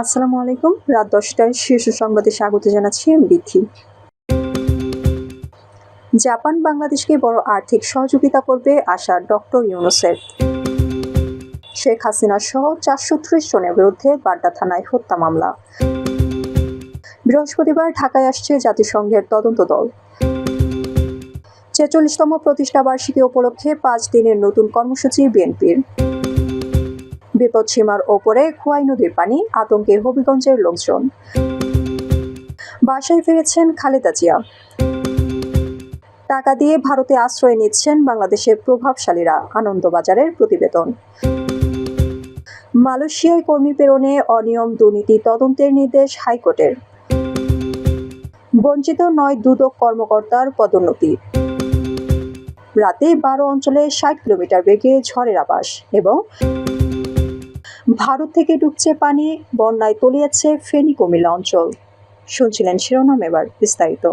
আসসালামু আলাইকুম। রাত দশটায় শীর্ষ সংবাদে স্বাগত জানাচ্ছি আমি বিথি জাপান বাংলাদেশকে বড় আর্থিক সহযোগিতা করবে আশা ডক্টর ইউনুসের। শেখ হাসিনা সহ চারশো ত্রিশ জনের বিরুদ্ধে বাড্ডা থানায় হত্যা মামলা। বৃহস্পতিবার ঢাকায় আসছে জাতিসংঘের তদন্ত দল। ছেচল্লিশতম প্রতিষ্ঠা বার্ষিকী উপলক্ষে পাঁচ দিনের নতুন কর্মসূচি বিএনপির। বিপদসীমার ওপরে খোয়াই নদীর পানি আতঙ্কে হবিগঞ্জের লোকজন। বাসায় ফিরেছেন খালেদা জিয়া। টাকা দিয়ে ভারতে আশ্রয় নিচ্ছেন বাংলাদেশের প্রভাবশালীরা আনন্দবাজারের প্রতিবেদন। মালয়েশিয়ায় কর্মী প্রেরণে অনিয়ম দুর্নীতি তদন্তের নির্দেশ হাইকোর্টের। বঞ্চিত নয় দুদক কর্মকর্তার পদোন্নতি। রাতে বারো অঞ্চলে ষাট কিলোমিটার বেগে ঝড়ের আবাস এবং ভারত থেকে ডুবছে পানি বন্যায় তলিয়েছে ফেনী কুমিল্লা অঞ্চল। শুনছিলেন শিরোনাম এবার বিস্তারিত।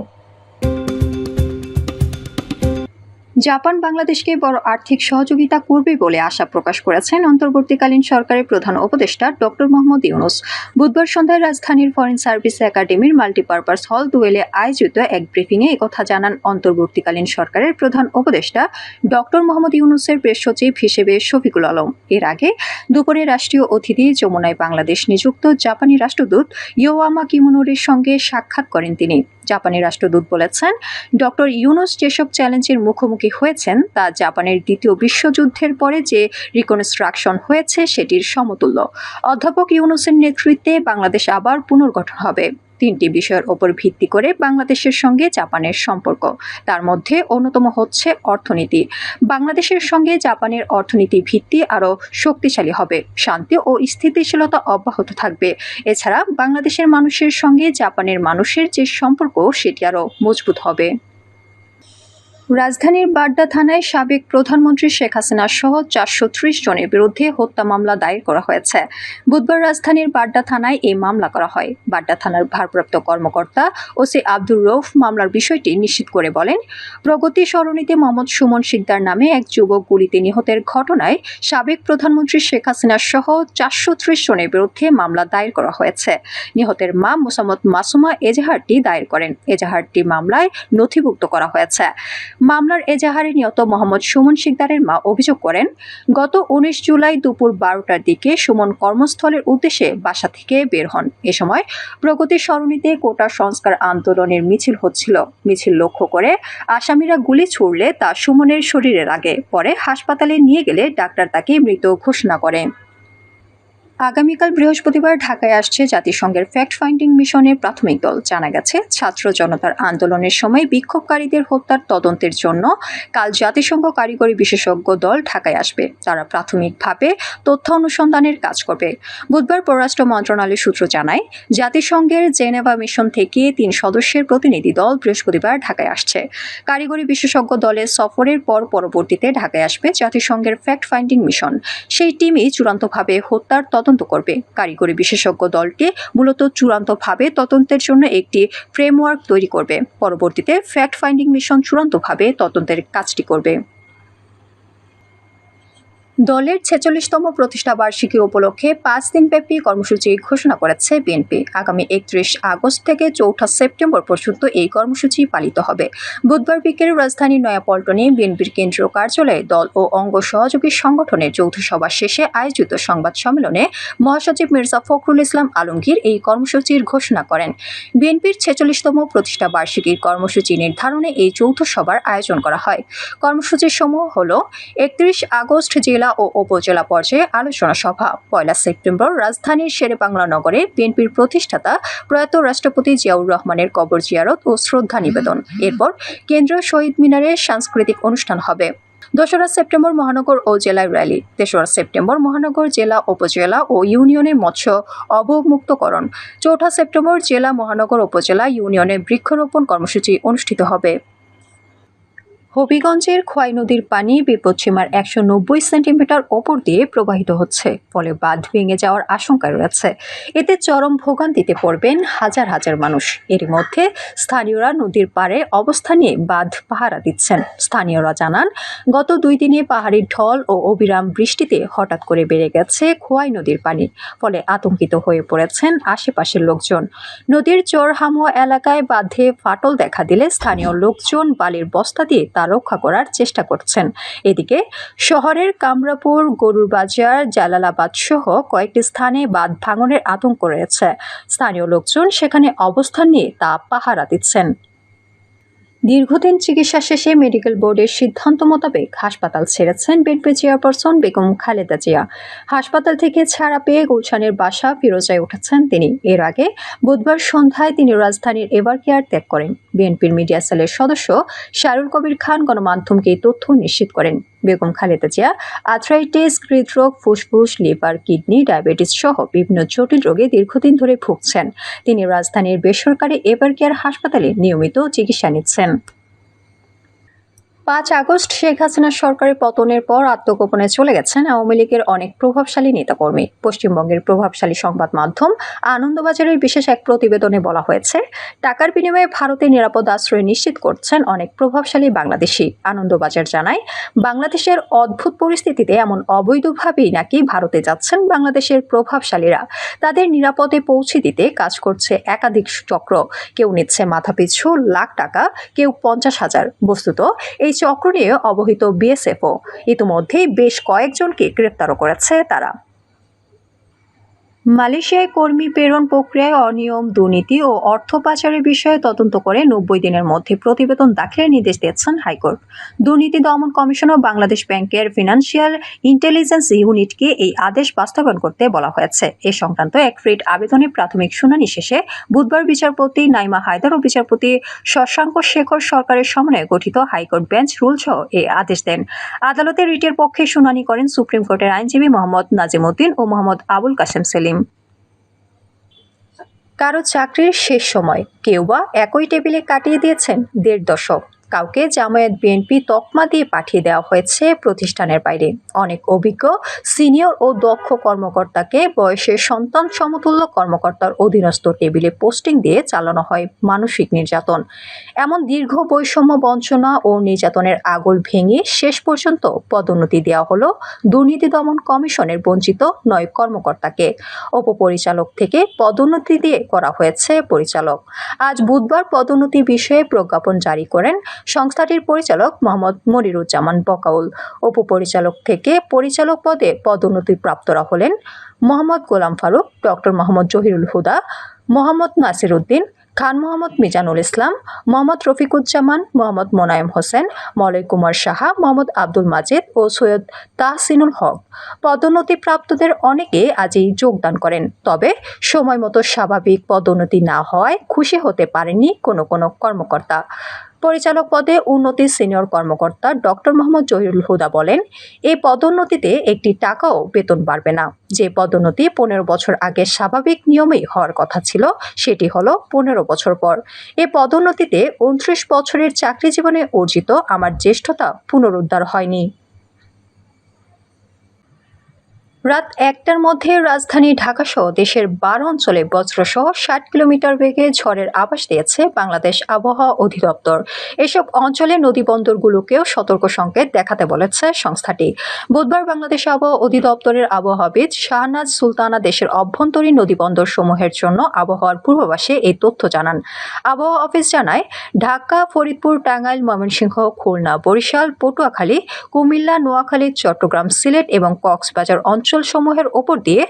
জাপান বাংলাদেশকে বড় আর্থিক সহযোগিতা করবে বলে আশা প্রকাশ করেছেন অন্তর্বর্তীকালীন সরকারের প্রধান উপদেষ্টা ডক্টর মোহাম্মদ ইউনুস। বুধবার সন্ধ্যায় রাজধানীর ফরেন সার্ভিস একাডেমির মাল্টিপারপাস হল দুয়েলে আয়োজিত এক ব্রিফিংয়ে একথা জানান অন্তর্বর্তীকালীন সরকারের প্রধান উপদেষ্টা ডক্টর মোহাম্মদ ইউনুসের প্রেস সচিব হিসেবে শফিকুল আলম। এর আগে দুপুরে রাষ্ট্রীয় অতিথি যমুনায় বাংলাদেশ নিযুক্ত জাপানি রাষ্ট্রদূত ইয়োয়ামা কিমুনোরির সঙ্গে সাক্ষাৎ করেন তিনি। জাপানি রাষ্ট্রদূত বলেছেন, ডক্টর ইউনুস যেসব চ্যালেঞ্জের মুখোমুখি হয়েছেন, তা জাপানের দ্বিতীয় বিশ্বযুদ্ধের পরে যে রিকনস্ট্রাকশন হয়েছে, সেটির সমতুল্য। অধ্যাপক ইউনুসের নেতৃত্বে বাংলাদেশ আবার পুনর্গঠন হবে। তিনটি বিষয়ের ওপর ভিত্তি করে বাংলাদেশের সঙ্গে জাপানের সম্পর্ক। তার মধ্যে অন্যতম হচ্ছে অর্থনীতি। বাংলাদেশের সঙ্গে জাপানের অর্থনীতি ভিত্তি আরও শক্তিশালী হবে, শান্তি ও স্থিতিশীলতা অব্যাহত থাকবে। এছাড়া বাংলাদেশের মানুষের সঙ্গে জাপানের মানুষের যে সম্পর্ক, সেটি আরও মজবুত হবে। রাজধানীর বাড্ডা থানায় সাবেক প্রধানমন্ত্রী শেখ হাসিনা সহ চারশো ত্রিশ জনের বিরুদ্ধে হত্যা মামলা দায়ের করা হয়েছে। বুধবার রাজধানীর বাড্ডা থানায় এই মামলা করা হয়। বাড্ডা থানার ভারপ্রাপ্ত কর্মকর্তা ওসি আব্দুর রৌফ মামলার বিষয়টি নিশ্চিত করে বলেন, প্রগতি সরণিতে মোহাম্মদ সুমন শিকদার নামে এক যুবক গুলিতে নিহতের ঘটনায় সাবেক প্রধানমন্ত্রী শেখ হাসিনা সহ চারশো ত্রিশ জনের বিরুদ্ধে মামলা দায়ের করা হয়েছে। নিহতের মা মোসাম্মদ মাসুমা এজাহারটি দায়ের করেন। এজাহারটি মামলায় নথিভুক্ত করা হয়েছে। মামলার এজাহারে নিহত মোহাম্মদ সুমন শিকদারের মা অভিযোগ করেন, গত উনিশ জুলাই দুপুর বারোটার দিকে সুমন কর্মস্থলের উদ্দেশ্যে বাসা থেকে বের হন। এ সময় প্রগতি সরণিতে কোটা সংস্কার আন্দোলনের মিছিল হচ্ছিল। মিছিল লক্ষ্য করে আসামিরা গুলি ছুড়লে তা সুমনের শরীরে লাগে পরে হাসপাতালে নিয়ে গেলে ডাক্তার তাকে মৃত ঘোষণা করে। আগামীকাল বৃহস্পতিবার ঢাকায় আসছে জাতিসংঘের ফ্যাক্ট ফাইন্ডিং মিশনের প্রাথমিক দল। জানা গেছে, ছাত্র জনতার আন্দোলনের সময় বিক্ষোভকারীদের হত্যার তদন্তের জন্য কাল জাতিসংঘ কারিগরি বিশেষজ্ঞ দল ঢাকায় আসবে। তারা প্রাথমিকভাবে তথ্য অনুসন্ধানের কাজ করবে। বুধবার পররাষ্ট্র মন্ত্রণালয় সূত্র জানায়, জাতিসংঘের জেনেভা মিশন থেকে তিন সদস্যের প্রতিনিধি দল বৃহস্পতিবার ঢাকায় আসছে। কারিগরি বিশেষজ্ঞ দলের সফরের পর পরবর্তীতে ঢাকায় আসবে জাতিসংঘের ফ্যাক্ট ফাইন্ডিং মিশন। সেই টিমই চূড়ান্তভাবে হত্যার তদন্ত করবে। কারিগরি বিশেষজ্ঞ দলটি মূলত চূড়ান্তভাবে তদন্তের জন্য একটি ফ্রেমওয়ার্ক তৈরি করবে। পরবর্তীতে ফ্যাক্ট ফাইন্ডিং মিশন চূড়ান্তভাবে তদন্তের কাজটি করবে। দলের ছেচল্লিশতম প্রতিষ্ঠা বার্ষিকী উপলক্ষে পাঁচ দিনব্যাপী কর্মসূচি ঘোষণা করেছে বিএনপি। আগামী একত্রিশ আগস্ট থেকে চৌঠা সেপ্টেম্বর পর্যন্ত এই কর্মসূচি পালিত হবে। বুধবার বিকেলে রাজধানীর নয়াপল্টনে বিএনপির কেন্দ্রীয় কার্যালয়ে দল ও অঙ্গ সহযোগী সংগঠনের যৌথ সভা শেষে আয়োজিত সংবাদ সম্মেলনে মহাসচিব মির্জা ফখরুল ইসলাম আলমগীর এই কর্মসূচির ঘোষণা করেন। বিএনপির ছেচল্লিশতম প্রতিষ্ঠা বার্ষিকীর কর্মসূচি নির্ধারণে এই যৌথ সভার আয়োজন করা হয়। কর্মসূচির সমূহ হল একত্রিশ আগস্ট জেলা ও উপজেলা পর্যায়ে আলোচনা সভা। পয়লা সেপ্টেম্বর রাজধানীর শেরেবাংলা নগরে বিএনপির প্রতিষ্ঠাতা প্রয়াত রাষ্ট্রপতি জিয়াউর রহমানের কবর জিয়ারত ও শ্রদ্ধা নিবেদন। এরপর কেন্দ্রীয় শহীদ মিনারে সাংস্কৃতিক অনুষ্ঠান হবে। দোসরা সেপ্টেম্বর মহানগর ও জেলায় র্যালি। তেসরা সেপ্টেম্বর মহানগর জেলা, উপজেলা ও ইউনিয়নের মৎস্য অবমুক্তকরণ। চৌঠা সেপ্টেম্বর জেলা, মহানগর, উপজেলা, ইউনিয়নে বৃক্ষরোপণ কর্মসূচি অনুষ্ঠিত হবে। হবিগঞ্জের খোয়াই নদীর পানি বিপদসীমার একশো নব্বই সেন্টিমিটার ওপর দিয়ে প্রবাহিত হচ্ছে, ফলে বাঁধ ভেঙে যাওয়ার আশঙ্কা রয়েছে। এতে চরম ভোগান্তিতে পড়বেন হাজার হাজার মানুষ। এর মধ্যে স্থানীয়রা নদীর পাড়ে অবস্থান নিয়ে বাঁধ পাহারা দিচ্ছেন। স্থানীয়রা জানান, গত দুই দিনে পাহাড়ি ঢল ও অবিরাম বৃষ্টিতে হঠাৎ করে বেড়ে গেছে খোয়াই নদীর পানি, ফলে আতঙ্কিত হয়ে পড়েছেন আশেপাশের লোকজন। নদীর চরহামুয়া এলাকায় বাঁধে ফাটল দেখা দিলে স্থানীয় লোকজন বালির বস্তা দিয়ে তা রক্ষা করার চেষ্টা করছেন। এদিকে শহরের কামরাপুর গরুর বাজার জালালাবাদ সহ কয়েকটি স্থানে বাঁধ ভাঙনের আতঙ্ক রয়েছে। স্থানীয় লোকজন সেখানে অবস্থান নিয়ে তা পাহারা দিচ্ছেন। দীর্ঘদিন চিকিৎসা শেষে মেডিকেল বোর্ডের সিদ্ধান্ত মোতাবেক হাসপাতাল ছেড়েছেন বিএনপি চেয়ারপারসন বেগম খালেদা জিয়া। হাসপাতাল থেকে ছাড়া পেয়ে গুলশানের বাসা ফিরোজায় উঠেছেন তিনি। এর আগে বুধবার সন্ধ্যায় তিনি রাজধানীর এভার কেয়ার ত্যাগ করেন। বিএনপির মিডিয়া সেলের সদস্য শারুল কবির খান গণমাধ্যমকে এই তথ্য নিশ্চিত করেন। বেগম খালেদা জিয়া, আর্থ্রাইটিস, হৃদরোগ, ফুসফুস, লিভার, কিডনি, ডায়াবেটিস সহ বিভিন্ন জটিল রোগে দীর্ঘদিন ধরে ভুগছেন। তিনি রাজধানীর বেসরকারি এবার কেয়ার হাসপাতালে নিয়মিত চিকিৎসা নিচ্ছেন। পাঁচ আগস্ট শেখ হাসিনার সরকারের পতনের পর আত্মগোপনে চলে গেছেন আওয়ামী লীগের অনেক প্রভাবশালী নেতাকর্মী। পশ্চিমবঙ্গের প্রভাবশালী সংবাদ মাধ্যম আনন্দবাজারের বিশেষ এক প্রতিবেদনে বলা হয়েছে, টাকার বিনিময়ে ভারতে নিরাপদ আশ্রয় নিশ্চিত করছেন অনেক প্রভাবশালী বাংলাদেশি। আনন্দবাজার জানায়, বাংলাদেশের অদ্ভুত পরিস্থিতিতে এমন অবৈধভাবেই নাকি ভারতে যাচ্ছেন বাংলাদেশের প্রভাবশালীরা। তাদের নিরাপদে পৌঁছে দিতে কাজ করছে একাধিক চক্র। কেউ নিচ্ছে মাথাপিছু, লাখ টাকা, কেউ পঞ্চাশ হাজার। বস্তুত, এই চক্র নিয়ে অবহিত বিএসএফও ইতিমধ্যেই বেশ কয়েকজনকে গ্রেপ্তারও করেছে তারা। মালয়েশিয়ায় কর্মী প্রেরণ প্রক্রিয়ায় অনিয়ম, দুর্নীতি ও অর্থ পাচারের বিষয়ে তদন্ত করে নব্বই দিনের মধ্যে প্রতিবেদন দাখিলের নির্দেশ দিয়েছেন হাইকোর্ট। দুর্নীতি দমন কমিশন ও বাংলাদেশ ব্যাংকের ফিনান্সিয়াল ইন্টেলিজেন্স ইউনিটকে এই আদেশ বাস্তবায়ন করতে বলা হয়েছে। এ সংক্রান্ত এক রিট আবেদনে প্রাথমিক শুনানি শেষে বুধবার বিচারপতি নাইমা হায়দার ও বিচারপতি শশাঙ্ক শেখর সরকারের সমন্বয়ে গঠিত হাইকোর্ট বেঞ্চ রুলসহ এই আদেশ দেন। আদালতে রিটের পক্ষে শুনানি করেন সুপ্রিম কোর্টের আইনজীবী মোহাম্মদ নাজিমুদ্দিন ও মোহাম্মদ আবুল কাসেম সেলিম। কারও চাকরির শেষ সময় কেউ বা একই টেবিলে কাটিয়ে দিয়েছেন দেড় দশক। কাউকে জামায়াত বিএনপি তকমা দিয়ে পাঠিয়ে দেওয়া হয়েছে প্রতিষ্ঠানের বাইরে। অনেক অভিজ্ঞ, সিনিয়র ও দক্ষ কর্মকর্তাকে বয়সের সন্তান সমতুল্য কর্মকর্তার অধীনস্থ টেবিলে পোস্টিং দিয়ে চালানো হয় মানসিক নির্যাতন। এমন দীর্ঘ বৈষম্য বঞ্চনা ও নির্যাতনের আগল ভেঙে শেষ পর্যন্ত পদোন্নতি দেওয়া হলো দুর্নীতি দমন কমিশনের বঞ্চিত নয় কর্মকর্তাকে। উপপরিচালক থেকে পদোন্নতি দিয়ে করা হয়েছে পরিচালক। আজ বুধবার পদোন্নতি বিষয়ে প্রজ্ঞাপন জারি করেন সংস্থাটির পরিচালক মোহাম্মদ মনিরুজ্জামান বকাউল। উপপরিচালক থেকে পরিচালক পদে পদোন্নতি প্রাপ্তরা হলেন মোহাম্মদ গোলাম ফারুক, ডক্টর মোহাম্মদ জহিরুল হুদা, মোহাম্মদ নাসির উদ্দিন খান মোহাম্মদ মিজানুল ইসলাম, মোহাম্মদ রফিকুজ্জামান, মোহাম্মদ মোনায়েম হোসেন মলয় কুমার সাহা, মোহাম্মদ আব্দুল মাজিদ ও সৈয়দ তাহসিনুল হক। পদোন্নতিপ্রাপ্তদের অনেকে আজই যোগদান করেন, তবে সময় মতো স্বাভাবিক পদোন্নতি না হওয়ায় খুশি হতে পারেননি কোনো কোনো কর্মকর্তা। পরিচালক পদে উন্নতি সিনিয়র কর্মকর্তা ডক্টর মোহাম্মদ জহিরুল হুদা বলেন, এই পদোন্নতিতে একটি টাকাও বেতন বাড়বে না। যে পদোন্নতি পনেরো বছর আগে স্বাভাবিক নিয়মেই হওয়ার কথা ছিল, সেটি হল পনেরো বছর পর। এ পদোন্নতিতে উনত্রিশ বছরের চাকরি জীবনে অর্জিত আমার জ্যেষ্ঠতা পুনরুদ্ধার হয়নি। রাত একটার মধ্যে রাজধানী ঢাকাসহ দেশের বারো অঞ্চলে বজ্রসহ ষাট কিলোমিটার বেগে ঝড়ের আভাস দিয়েছে বাংলাদেশ আবহাওয়া অধিদপ্তর। এসব অঞ্চলে নদীবন্দরগুলোকেও সতর্ক সংকেত দেখাতে বলেছে সংস্থাটি। বুধবার বাংলাদেশ আবহাওয়া অধিদপ্তরের আবহাওয়াবিদ শাহনাজ সুলতানা দেশের অভ্যন্তরীণ নদীবন্দর সমূহের জন্য আবহাওয়ার পূর্বাভাসে এই তথ্য জানান। আবহাওয়া অফিস জানায়, ঢাকা, ফরিদপুর, টাঙ্গাইল, ময়মনসিংহ, খুলনা, বরিশাল, পটুয়াখালী, কুমিল্লা, নোয়াখালী, চট্টগ্রাম, সিলেট এবং কক্সবাজার অঞ্চলসমূহের ওপর দিয়ে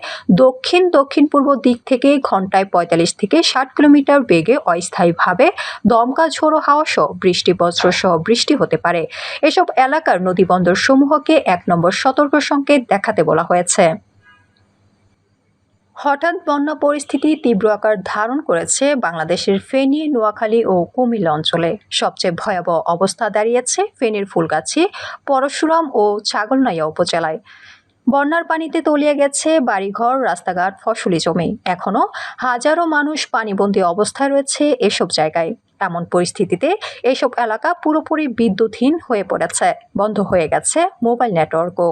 দক্ষিণ দক্ষিণ পূর্ব দিক থেকে ঘন্টায় পঁয়তাল্লিশ থেকে ষাট কিলোমিটার বেগে অস্থায়ীভাবে দমকা ঝোড়ো হাওয়া সহ বৃষ্টি বজ্র সহ বৃষ্টি হতে পারে। এসব এলাকার নদীবন্দর সমূহকে এক নম্বর সতর্ক সংকেত দেখাতে বলা হয়েছে। হঠাৎ বন্যা পরিস্থিতি তীব্র আকার ধারণ করেছে বাংলাদেশের ফেনী, নোয়াখালী ও কুমিল্লা অঞ্চলে। সবচেয়ে ভয়াবহ অবস্থা দাঁড়িয়েছে ফেনীর ফুলগাছি, পরশুরাম ও ছাগলনাইয়া উপজেলায়। বন্যার পানিতে তলিয়ে গেছে বাড়িঘর, রাস্তাঘাট, ফসলি জমি। এখনও হাজারো মানুষ পানিবন্দী অবস্থায় রয়েছে এসব জায়গায়। এমন পরিস্থিতিতে এসব এলাকা পুরোপুরি বিদ্যুৎহীন হয়ে পড়েছে, বন্ধ হয়ে গেছে মোবাইল নেটওয়ার্কও।